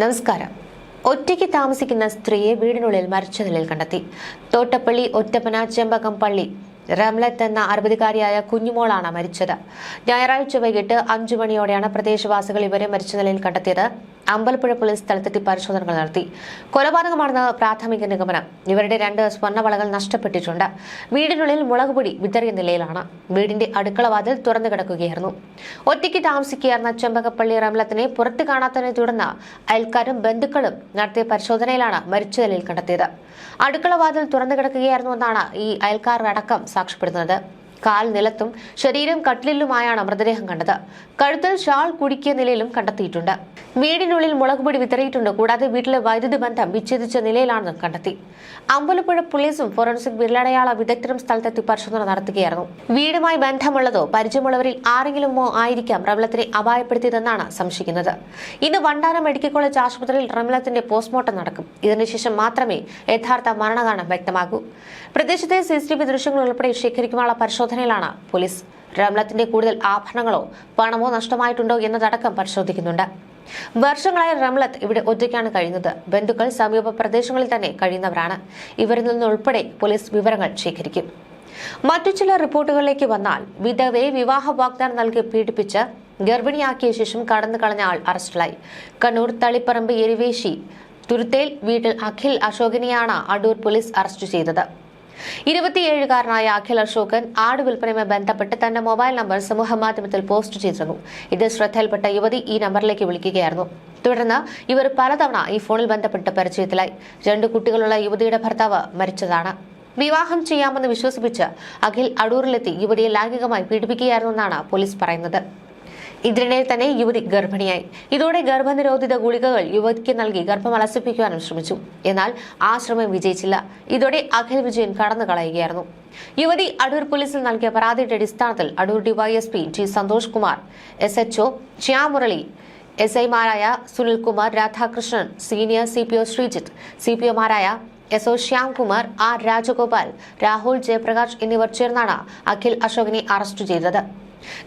നമസ്കാരം. ഒറ്റയ്ക്ക് താമസിക്കുന്ന സ്ത്രീയെ വീടിനുള്ളിൽ മരിച്ച നിലയിൽ കണ്ടെത്തി. തോട്ടപ്പള്ളി ഒറ്റപ്പന ചെമ്പകം പള്ളി. റംലത്ത് എന്ന അറുപതുകാരിയായ കുഞ്ഞുമോളാണ് മരിച്ചത്. ഞായറാഴ്ച വൈകിട്ട് അഞ്ചു മണിയോടെയാണ് പ്രദേശവാസികൾ ഇവരെ മരിച്ച നിലയിൽ കണ്ടെത്തിയത്. അമ്പലപ്പുഴ പോലീസ് സ്ഥലത്തെത്തി പരിശോധനകൾ നടത്തി. കൊലപാതകമാണെന്ന് പ്രാഥമിക നിഗമനം. ഇവരുടെ രണ്ട് സ്വർണവളകൾ നഷ്ടപ്പെട്ടിട്ടുണ്ട്. വീടിനുള്ളിൽ മുളകുപൊടി വിതറിയ നിലയിലാണ്. വീടിന്റെ അടുക്കളവാതിൽ തുറന്നു കിടക്കുകയായിരുന്നു. ഒറ്റയ്ക്ക് താമസിക്കുകയായിരുന്ന ചെമ്പകപ്പള്ളി റംലത്തിനെ പുറത്തു കാണാത്തതിനെ തുടർന്ന് അയൽക്കാരും ബന്ധുക്കളും നടത്തിയ പരിശോധനയിലാണ് മരിച്ച നിലയിൽ കണ്ടെത്തിയത്. അടുക്കളവാതിൽ തുറന്നു കിടക്കുകയായിരുന്നു എന്നാണ് ഈ അയൽക്കാരുടെ അടക്കം സാക്ഷ്യപ്പെടുന്നത് കാൽ നിലത്തും ശരീരം കട്ടിലിലുമായാണ് മൃതദേഹം കണ്ടത്. കഴുത്തിൽ ഷാൾ കുടുക്കിയ നിലയിലും കണ്ടെത്തിയിട്ടുണ്ട്. വീടിനുള്ളിൽ മുളകുപൊടി വിതറിയിട്ടുണ്ട്. കൂടാതെ വീട്ടിലെ വൈദ്യുതി ബന്ധം വിച്ഛേദിച്ച നിലയിലാണെന്നും കണ്ടെത്തി. അമ്പലപ്പുഴ പോലീസും ഫോറൻസിക് വിരലടയാള വിദഗ്ധരും സ്ഥലത്തെത്തി പരിശോധന നടത്തുകയായിരുന്നു. വീടുമായി ബന്ധമുള്ളതോ പരിചയമുള്ളവരിൽ ആരെങ്കിലുമോ ആയിരിക്കാം റംലത്തിനെ അപായപ്പെടുത്തിയതെന്നാണ് സംശയിക്കുന്നത്. ഇന്ന് വണ്ടാനം മെഡിക്കൽ കോളേജ് ആശുപത്രിയിൽ റംലത്തിന്റെ പോസ്റ്റ്മോർട്ടം നടക്കും. ഇതിനുശേഷം മാത്രമേ യഥാർത്ഥ മരണകാരണം വ്യക്തമാകൂ. പ്രദേശത്തെ സി സി ടി വി ദൃശ്യങ്ങൾ ഉൾപ്പെടെ ശേഖരിക്കുവാനുള്ള പരിശോധനയിലാണ്. പോലീസ് റംലത്തിന്റെ കൂടുതൽ ആഭരണങ്ങളോ പണമോ നഷ്ടമായിട്ടുണ്ടോ എന്നതടക്കം പരിശോധിക്കുന്നുണ്ട്. വർഷങ്ങളായി റംലത്ത് ഇവിടെ ഒറ്റയ്ക്കാണ് കഴിയുന്നത്. ബന്ധുക്കൾ സമീപ പ്രദേശങ്ങളിൽ തന്നെ കഴിയുന്നവരാണ്. ഇവരിൽ നിന്നുൾപ്പെടെ പോലീസ് വിവരങ്ങൾ ശേഖരിക്കും. മറ്റു ചില റിപ്പോർട്ടുകളിലേക്ക് വന്നാൽ വിധവയെ വിവാഹ വാഗ്ദാനം നൽകി പീഡിപ്പിച്ച് ഗർഭിണിയാക്കിയ ശേഷം കടന്നു കളഞ്ഞ ആൾ അറസ്റ്റിലായി. കണ്ണൂർ തളിപ്പറമ്പ് എരിവേശി തുരുത്തേൽ വീട്ടിൽ അഖിൽ അശോകിനെയാണ് അടൂർ പോലീസ് അറസ്റ്റ് ചെയ്തത്. ഇരുപത്തിയേഴുകാരനായ അഖിൽ അശോകൻ ആട് വിൽപ്പനയുമായി ബന്ധപ്പെട്ട് തന്റെ മൊബൈൽ നമ്പർ സമൂഹമാധ്യമത്തിൽ പോസ്റ്റ് ചെയ്തിരുന്നു. ഇത് ശ്രദ്ധയിൽപ്പെട്ട യുവതി ഈ നമ്പറിലേക്ക് വിളിക്കുകയായിരുന്നു. തുടർന്ന് ഇവർ പലതവണ ഈ ഫോണിൽ ബന്ധപ്പെട്ട് പരിചയത്തിലായി. രണ്ട് കുട്ടികളുള്ള യുവതിയുടെ ഭർത്താവ് മരിച്ചതാണ്. വിവാഹം ചെയ്യാമെന്ന് വിശ്വസിപ്പിച്ച് അഖിൽ അടൂരിലെത്തി യുവതിയെ ലൈംഗികമായി പീഡിപ്പിക്കുകയായിരുന്നെന്നാണ് പോലീസ് പറയുന്നത്. ഇതിനിടെ തന്നെ യുവതി ഗർഭിണിയായി. ഇതോടെ ഗർഭനിരോധിത ഗുളികകൾ യുവതിക്ക് നൽകി ഗർഭം അലസിപ്പിക്കുവാനും ശ്രമിച്ചു. എന്നാൽ ആ ശ്രമം വിജയിച്ചില്ല. ഇതോടെ അഖിൽ വിജയൻ കടന്നു കളയുകയായിരുന്നു. യുവതി അടൂർ പോലീസിൽ നൽകിയ പരാതിയുടെ അടിസ്ഥാനത്തിൽ Adoor DYSP T Santhosh Kumar S HO Shyamurali S ഐമാരായ Sunilkumar Radhakrishnan senior C P O Sreejith C P ഒമാരായ S O Shyamkumar R Rajagopal Rahul Jayaprakash എന്നിവർ ചേർന്നാണ് അഖിൽ അശോകിനെ അറസ്റ്റ് ചെയ്തത്.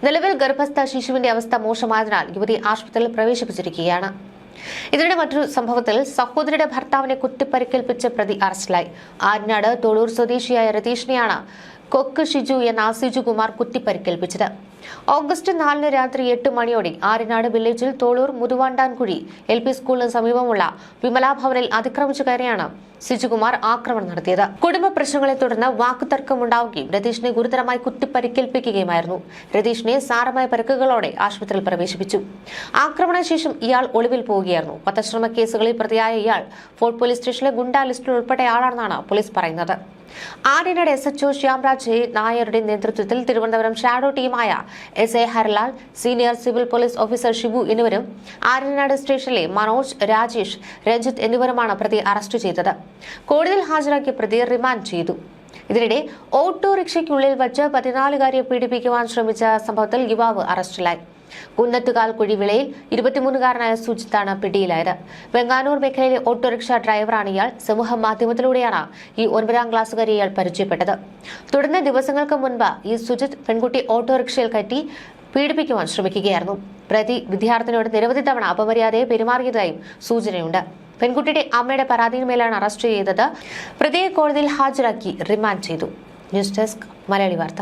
നിലവിൽ ഗർഭസ്ഥ ശിശുവിന്റെ അവസ്ഥ മോശമായതിനാൽ യുവതി ആശുപത്രിയിൽ പ്രവേശിപ്പിച്ചിരിക്കുകയാണ്. ഇതിനിടെ മറ്റൊരു സംഭവത്തിൽ സഹോദരിയുടെ ഭർത്താവിനെ കുത്തിപ്പരിക്കേൽപ്പിച്ച് പ്രതി അറസ്റ്റിലായി. ആര്യനാട് തൊഴൂർ സ്വദേശിയായ രതീഷിനെയാണ് കൊക്ക് ഷിജു എന്ന ആസിജു കുമാർ കുത്തിപ്പരിക്കേൽപ്പിച്ചത്. ഓഗസ്റ്റ് നാലിന് രാത്രി എട്ട് മണിയോടെ ആറിനാട് വില്ലേജിൽ തോളൂർ മുതുവാണ്ടാൻകുഴി എൽ പി സ്കൂളിന് സമീപമുള്ള വിമലാ ഭവനിൽ അതിക്രമിച്ചു കയറിയാണ് സിജുകുമാർ ആക്രമണം നടത്തിയത്. കുടുംബ പ്രശ്നങ്ങളെ തുടർന്ന് വാക്കുതർക്കമുണ്ടാവുകയും രതീഷിനെ ഗുരുതരമായി കുത്തിപ്പരിക്കേൽപ്പിക്കുകയുമായിരുന്നു. രതീഷിനെ സാരമായ പരിക്കുകളോടെ ആശുപത്രിയിൽ പ്രവേശിപ്പിച്ചു. ആക്രമണശേഷം ഇയാൾ ഒളിവിൽ പോവുകയായിരുന്നു. വധശ്രമ കേസുകളിൽ പ്രതിയായ ഇയാൾ ഫോർട്ട് പോലീസ് സ്റ്റേഷനിലെ ഗുണ്ടാ ലിസ്റ്റിൽ ഉൾപ്പെട്ടയാളാണെന്നാണ് പോലീസ് പറയുന്നത്. ആര്യനയുടെ എസ് എച്ച്ഒ ശ്യാംരാജ് നായരുടെ നേതൃത്വത്തിൽ തിരുവനന്തപുരം ഷാഡോ ടീമായ S A Harlal senior civil police officer Shibu എന്നിവരും ആര്യനാട് സ്റ്റേഷനിലെ മനോജ് രാജേഷ് രഞ്ജിത്ത് എന്നിവരുമാണ് പ്രതി അറസ്റ്റ് ചെയ്തത്. കോടതിയിൽ ഹാജരാക്കി പ്രതി റിമാൻഡ് ചെയ്തു. ഇതിനിടെ ഓട്ടോറിക്ഷയ്ക്കുള്ളിൽ വച്ച് പതിനാലുകാരിയെ പീഡിപ്പിക്കുവാൻ ശ്രമിച്ച സംഭവത്തിൽ യുവാവ് അറസ്റ്റിലായി. കുന്നത്തുകാൽ കുഴിവിളയിൽ ഇരുപത്തിമൂന്നുകാരനായ സുജിത്താണ് പിടിയിലായത്. വെങ്ങാനൂർ മേഖലയിലെ ഓട്ടോറിക്ഷ ഡ്രൈവറാണ് ഇയാൾ. സമൂഹ മാധ്യമത്തിലൂടെയാണ് ഈ ഒൻപതാം ക്ലാസ്സുകാരി ഇയാൾ പരിചയപ്പെട്ടത്. തുടർന്ന് ദിവസങ്ങൾക്ക് മുൻപ് ഈ സുജിത് പെൺകുട്ടി ഓട്ടോറിക്ഷയിൽ കയറ്റി പീഡിപ്പിക്കുവാൻ ശ്രമിക്കുകയായിരുന്നു. പ്രതി വിദ്യാർത്ഥിനിയോട് നിരവധി തവണ അപമര്യാദയെ പെരുമാറിയതായും സൂചനയുണ്ട്. പെൺകുട്ടിയുടെ അമ്മയുടെ പരാതിയിന്മേലാണ് അറസ്റ്റ് ചെയ്തത്. പ്രതിയെ കോടതിയിൽ ഹാജരാക്കി റിമാൻഡ് ചെയ്തു. ന്യൂസ് ഡെസ്ക് മലയാളി വാർത്ത.